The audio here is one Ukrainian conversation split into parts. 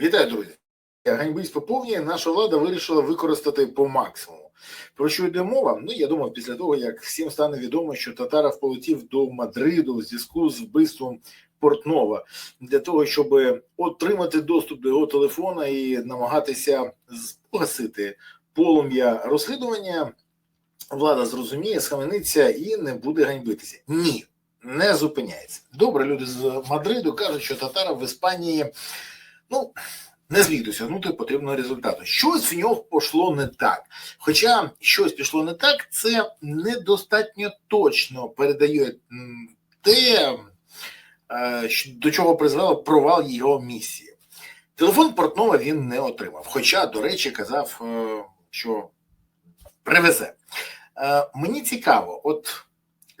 Вітаю, друзі! Ганьбиць поповнює, наша влада вирішила використати по максимуму. Про що йде мова? Ну я думав, після того як всім стане відомо, що Татаров полетів до Мадриду в зв'язку з вбивством Портнова для того, щоб отримати доступ до його телефона і намагатися погасити полум'я розслідування. Влада зрозуміє, схамениться і не буде ганьбитися. Ні, не зупиняється. Добре, люди з Мадриду кажуть, що Татаров в Іспанії ну не зміг досягнути потрібного результату. Щось в нього пішло не так. Хоча щось пішло не так, це недостатньо точно передає те, е, до чого призвело провал його місії. Телефон Портнова він не отримав. Хоча, до речі, казав, е, що привезе. Е, Мені цікаво, от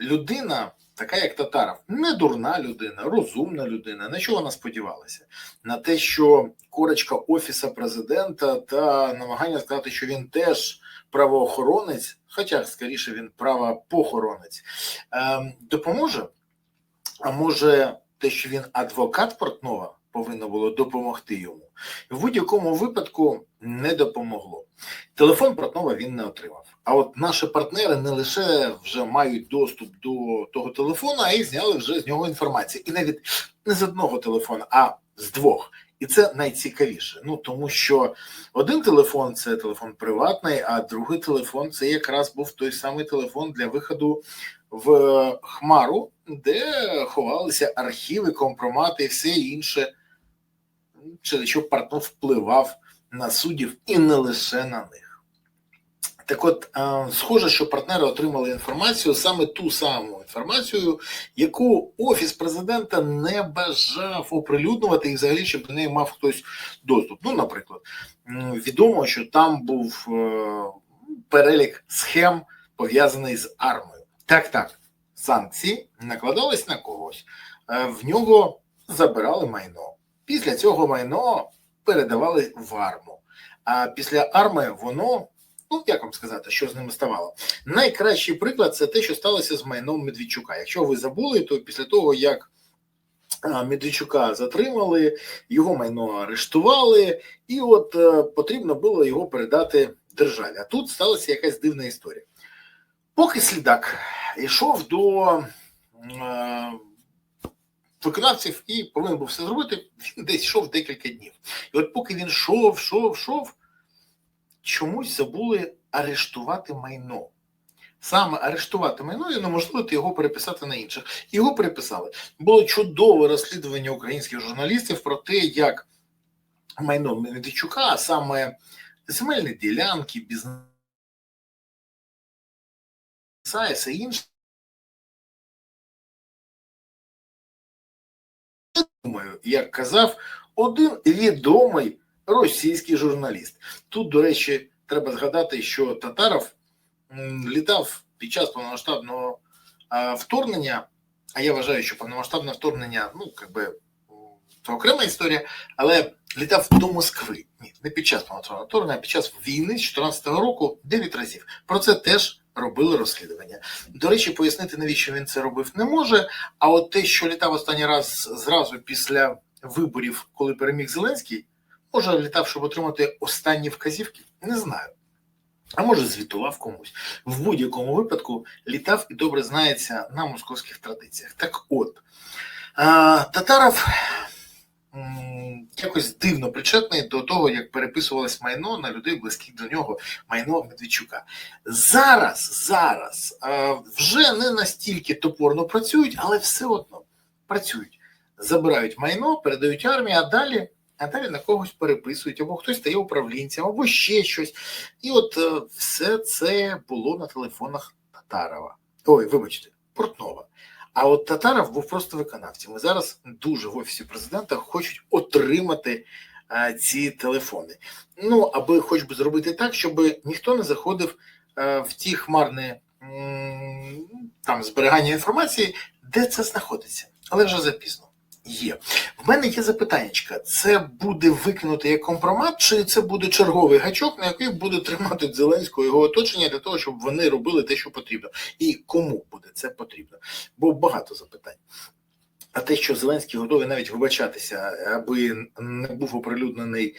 людина, така як Татаров, не дурна людина, розумна людина. На що вона сподівалася? На те, що корочка офіса президента та намагання сказати, що він теж правоохоронець, хоча скоріше він правопохоронець, е, допоможе. А може, те, що він адвокат Портнова, повинно було допомогти йому. В будь-якому випадку не допомогло. Телефон Портнова він не отримав. А от наші партнери не лише вже мають доступ до того телефона, а й зняли вже з нього інформацію. І навіть не з одного телефона, а з двох. І це найцікавіше. Ну тому що один телефон це телефон приватний, а другий телефон це якраз був той самий телефон для виходу в Хмару, де ховалися архіви, компромати і все інше, через що партнер впливав на суддів і не лише на них. Так от, е, схоже, що партнери отримали інформацію, саме ту саму інформацію, яку Офіс президента не бажав оприлюднювати і взагалі, щоб до неї мав хтось доступ. Ну, наприклад, відомо, що там був е, перелік схем, пов'язаний з армією. Так, так, санкції накладались на когось, Е, в нього забирали майно. Після цього майно передавали в арму. А після арми воно, ну як вам сказати, що з ними ставало? Найкращий приклад це те, що сталося з майном Медведчука. Якщо ви забули, то після того, як Медведчука затримали, його майно арештували, і от е, потрібно було його передати державі. А тут сталася якась дивна історія. Поки слідак йшов до е, виконавців і повинен був все зробити, він десь йшов декілька днів. І от поки він йшов, йшов, йшов, чомусь забули арештувати майно. Саме арештувати майно і неможливо його переписати на інших. Його переписали. Було чудове розслідування українських журналістів про те, як майно Медведчука, а саме земельні ділянки, бізнеса і інше. Як казав один відомий російський журналіст. Тут, до речі, треба згадати, що Татаров літав під час повномасштабного вторгнення. А я вважаю, що повномасштабне вторгнення, ну як би це окрема історія, але літав до Москви. Ні, не під час повномасштабного вторгнення, а під час війни з 2014 року 9 разів. Про це теж робили розслідування. До речі, пояснити, навіщо він це робив, не може. А от те, що літав останній раз зразу після виборів, коли переміг Зеленський, може літав, щоб отримати останні вказівки, не знаю. А може, звітував комусь. В будь-якому випадку літав і добре знається на московських традиціях. Так от, Татаров якось дивно причетний до того, як переписувалось майно на людей близьких до нього, майно Медведчука. Зараз, зараз а, вже не настільки топорно працюють, але все одно працюють. Забирають майно, передають армії, а далі, а далі на когось переписують, або хтось стає управлінцем, або ще щось. І от е, все це було на телефонах Татарова. Ой, вибачте, Портнова. А от Татаров був просто виконавцем. І зараз дуже в офісі президента хочуть отримати а, ці телефони. Ну, аби хоч би зробити так, щоб ніхто не заходив а, в ті хмарні там зберігання інформації, де це знаходиться. Але вже запізно. Є. В мене є запитаннячка: це буде викинути як компромат, чи це буде черговий гачок, на який буде тримати Зеленського його оточення для того, щоб вони робили те, що потрібно, і кому буде це потрібно? Бо багато запитань. А те, що Зеленський готовий навіть вибачатися, аби не був оприлюднений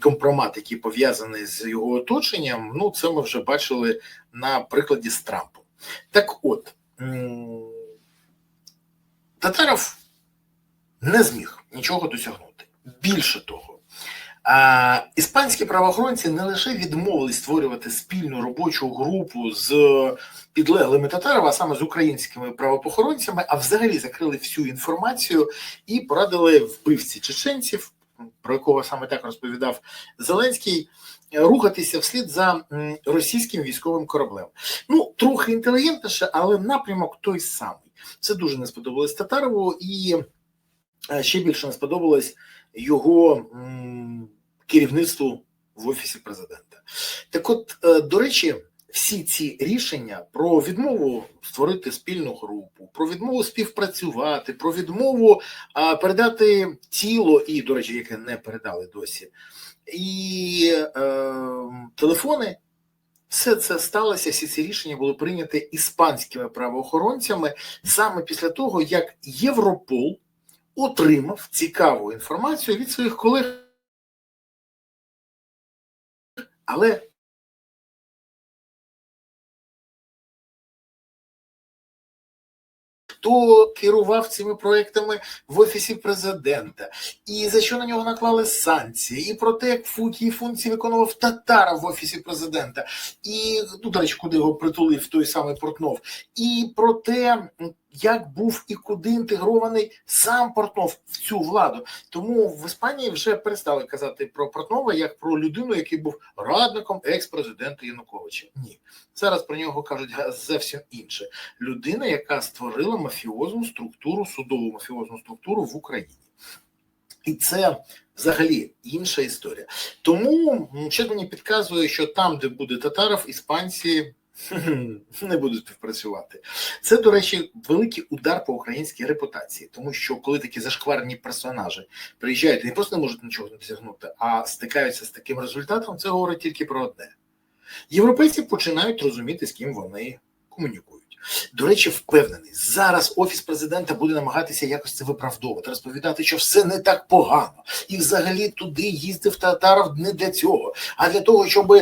компромат, який пов'язаний з його оточенням, ну це ми вже бачили на прикладі з Трампом. Так от Татаров не зміг нічого досягнути. Більше того, іспанські правоохоронці не лише відмовились створювати спільну робочу групу з підлеглими Татарова, а саме з українськими правоохоронцями, а взагалі закрили всю інформацію і порадили вбивці чеченців, про якого саме так розповідав Зеленський, рухатися вслід за російським військовим кораблем. Ну, трохи інтелігентніше, але напрямок той самий. Це дуже не сподобалось Татарову, і ще більше не сподобалось його керівництву в офісі президента. Так, от, е, до речі, всі ці рішення про відмову створити спільну групу, про відмову співпрацювати, про відмову передати тіло, і, до речі, яке не передали досі, і е, телефони. Все це сталося, всі ці рішення були прийняті іспанськими правоохоронцями саме після того, як Європол отримав цікаву інформацію від своїх колег, але хто керував цими проектами в офісі президента, і за що на нього наклали санкції, і про те, як які функції виконував Татара в офісі президента, і ну, до речі, куди його притулив той самий Портнов, і про те, як був і куди інтегрований сам Портнов в цю владу. Тому в Іспанії вже перестали казати про Портнова як про людину, який був радником екс-президента Януковича. Ні, зараз про нього кажуть зовсім інше. Людина, яка створила мафіозну структуру, судову мафіозну структуру в Україні. І це взагалі інша історія. Тому щось мені підказує, що там, де буде татаров, іспанці не будуть співпрацювати. Це, до речі, великий удар по українській репутації, тому що коли такі зашкварні персонажі приїжджають і не просто не можуть нічого не досягнути, а стикаються з таким результатом, це говорить тільки про одне: європейці починають розуміти, з ким вони комунікують. До речі, впевнений, зараз офіс президента буде намагатися якось це виправдовувати, розповідати, що все не так погано, і взагалі туди їздив татаров не для цього, а для того, щоб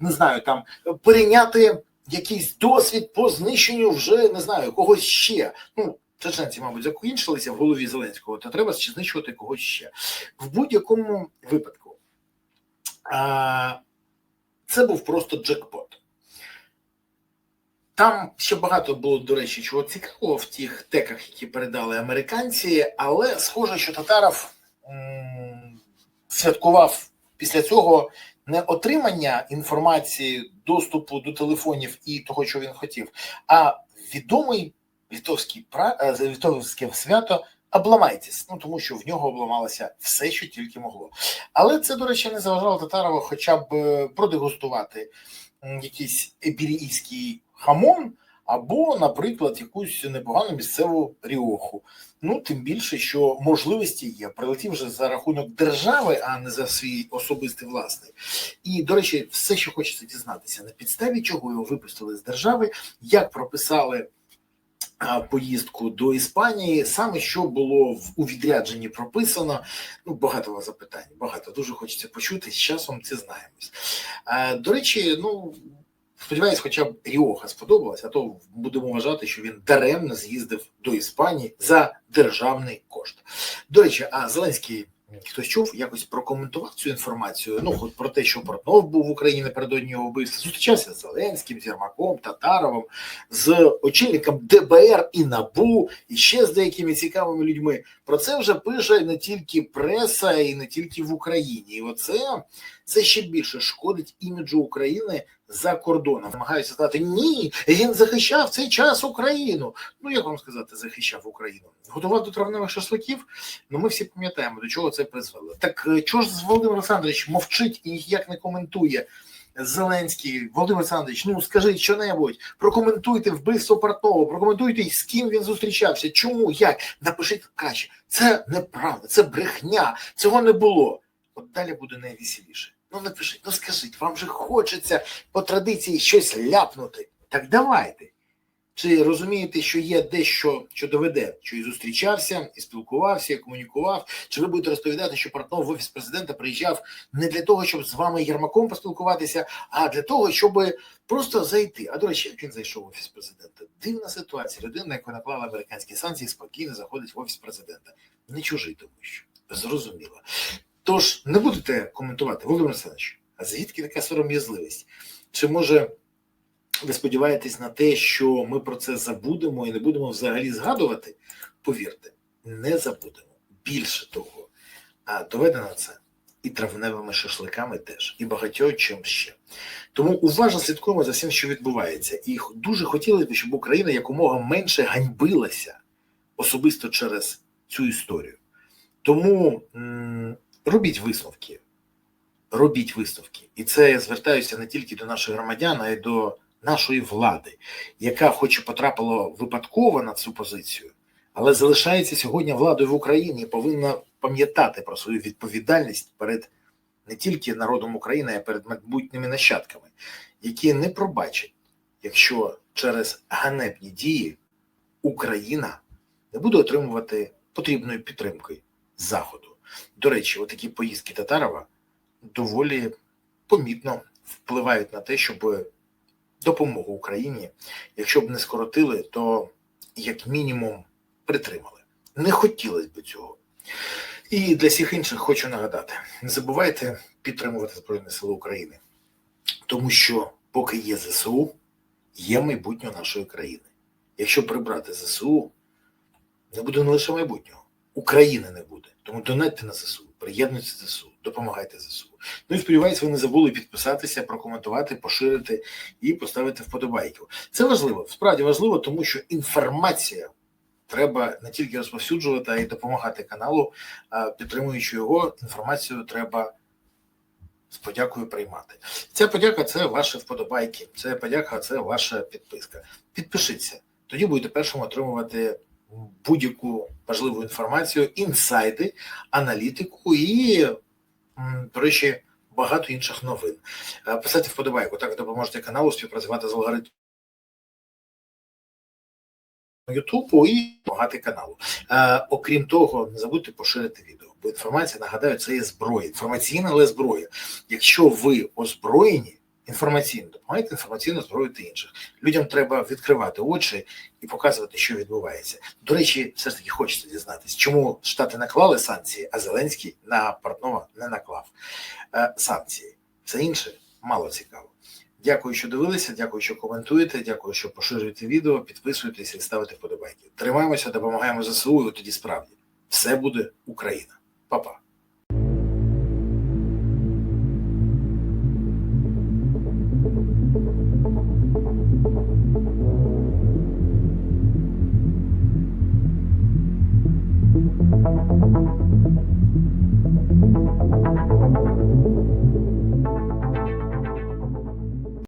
не знаю, там перейняти якийсь досвід по знищенню вже не знаю когось ще. Ну чеченці, мабуть, закінчилися в голові Зеленського, то треба знищувати когось ще в будь-якому випадку. А, Це був просто джекпот. Там ще багато було, до речі, чого цікавого в тих теках, які передали американці, але схоже, що Татаров святкував після цього не отримання інформації, доступу до телефонів і того, що він хотів, а відомий літовський літовське свято обламайтесь, ну тому що в нього обламалося все, що тільки могло. Але це, до речі, не заважало Татарову хоча б продегустувати якийсь епірійський хамон, або, наприклад, якусь непогану місцеву ріоху. Ну, тим більше, що можливості є. Прилетів вже за рахунок держави, а не за свій особистий власний. І, до речі, все, що хочеться дізнатися, на підставі чого його випустили з держави, як прописали. Поїздку до Іспанії, саме що було в у відрядженні прописано. Ну, багато запитань, багато дуже хочеться почути. З часом це знаємось. До речі, ну Сподіваюсь, хоча б Ріоха сподобалась, а то будемо вважати, що він даремно з'їздив до Іспанії за державний кошт. До речі, а Зеленський хтось чув, якось прокоментував цю інформацію. Ну, хоч про те, що Портнов був в Україні напередодні його вбивства, зустрічався з Зеленським, з Єрмаком, Татаровим, з очільником ДБР і НАБУ, і ще з деякими цікавими людьми. Про це вже пише не тільки преса, і не тільки в Україні. І оце це ще більше шкодить іміджу України за кордоном. Намагаюся сказати, ні, він захищав цей час Україну. Ну як вам сказати, захищав Україну? Готував до травневих шашликів. Ну ми всі пам'ятаємо, до чого це призвело. Так е, чого ж Володимир Олександрович мовчить і ніяк не коментує? Зеленський, Володимир Олександрович, ну скажіть що-небудь, прокоментуйте вбивство Портнова, прокоментуйте, з ким він зустрічався, чому, як. Напишіть краще. Це неправда, це брехня, цього не було. От далі буде найвеселіше. Ну напишіть, ну скажіть, вам же хочеться по традиції щось ляпнути. Так давайте. Чи розумієте, що є дещо, що доведе, що і зустрічався, і спілкувався, і комунікував? Чи ви будете розповідати, що Портнов в офіс президента приїжджав не для того, щоб з вами Єрмаком поспілкуватися, а для того, щоб просто зайти? А до речі, як він зайшов в офіс президента? Дивна ситуація. Людина, яка наклала американські санкції, спокійно заходить в офіс президента. Не чужий, тому що зрозуміло. Тож не будете коментувати, Володимир Олександрович, а звідки така сором'язливість? Чи може ви сподіваєтесь на те, що ми про це забудемо і не будемо взагалі згадувати? Повірте, не забудемо. Більше того, а доведено це і травневими шашликами теж, і багатьох чим ще. Тому уважно слідкуємо за всім, що відбувається, і дуже хотілося б, щоб Україна якомога менше ганьбилася особисто через цю історію. Тому робіть висновки. Робіть висновки. І це я звертаюся не тільки до наших громадян, а й до нашої влади, яка, хоч і потрапила випадково на цю позицію, але залишається сьогодні владою в Україні і повинна пам'ятати про свою відповідальність перед не тільки народом України, а й перед майбутніми нащадками, які не пробачать, якщо через ганебні дії Україна не буде отримувати потрібної підтримки заходу. До речі, отакі поїздки Татарова доволі помітно впливають на те, щоб допомогу Україні, якщо б не скоротили, то як мінімум притримали. Не хотілося б цього. І для всіх інших хочу нагадати: не забувайте підтримувати Збройні Сили України, тому що поки є ЗСУ, є майбутнє нашої країни. Якщо прибрати ЗСУ, не буде не лише майбутнього, України не буде. Тому донатьте на ЗСУ, приєднуйтесь до ЗСУ, допомагайте ЗСУ. Ну і сподіваюся, ви не забули підписатися, прокоментувати, поширити і поставити вподобайку. Це важливо, справді важливо, тому що інформація треба не тільки розповсюджувати, а й допомагати каналу, підтримуючи його, інформацію треба з подякою приймати. Ця подяка це ваші вподобайки, це подяка, це ваша підписка. Підпишіться, тоді будете першим отримувати будь-яку важливу інформацію, інсайди, аналітику і, до речі, багато інших новин. Е, Писати вподобайку, так допоможете каналу співпрацювати з алгоритмом Ютубу і допомагати каналу. Е, окрім того, не забудьте поширити відео, бо інформація, нагадаю, це є зброя. Інформаційна, але зброя. Якщо ви озброєні інформаційно, допомагайте інформаційно зброїти інших. Людям треба відкривати очі і показувати, що відбувається. До речі, все ж таки хочеться дізнатися, чому Штати наклали санкції, а Зеленський на Портнова не наклав е, санкції. Все інше мало цікаво. Дякую, що дивилися, дякую, що коментуєте, дякую, що поширюєте відео, підписуєтесь і ставите вподобайки. Тримаємося, допомагаємо ЗСУ, і тоді справді все буде Україна. Па-па.